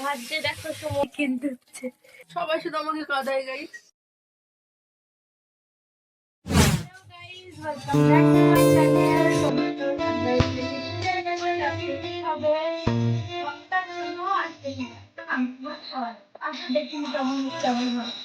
ভাজছে দেখো সময় কিনতে হচ্ছে সবাই শুধু আমাকে কাদায় গাই দেখি কেমন কেমন হয়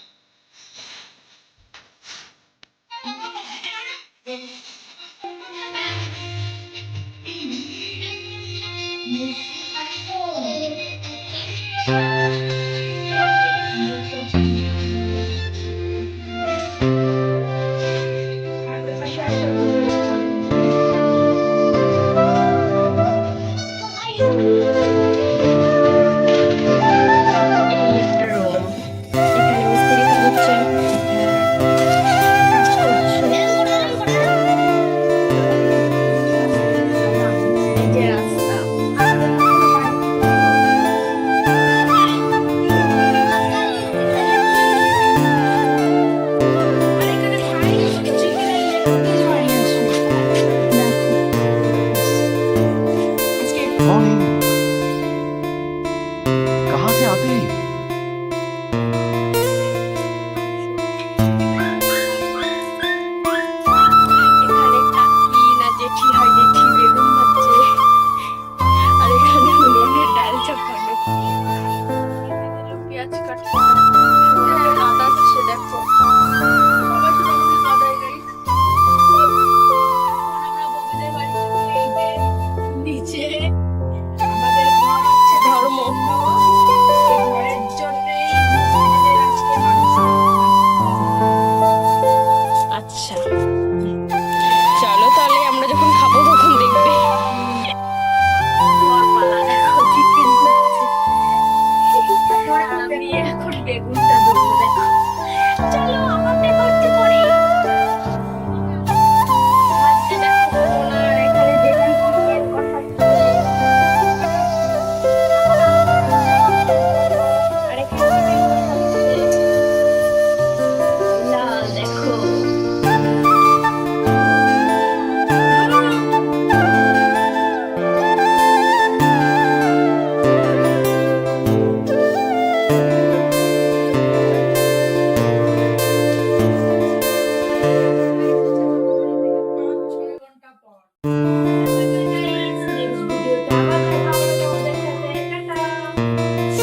funny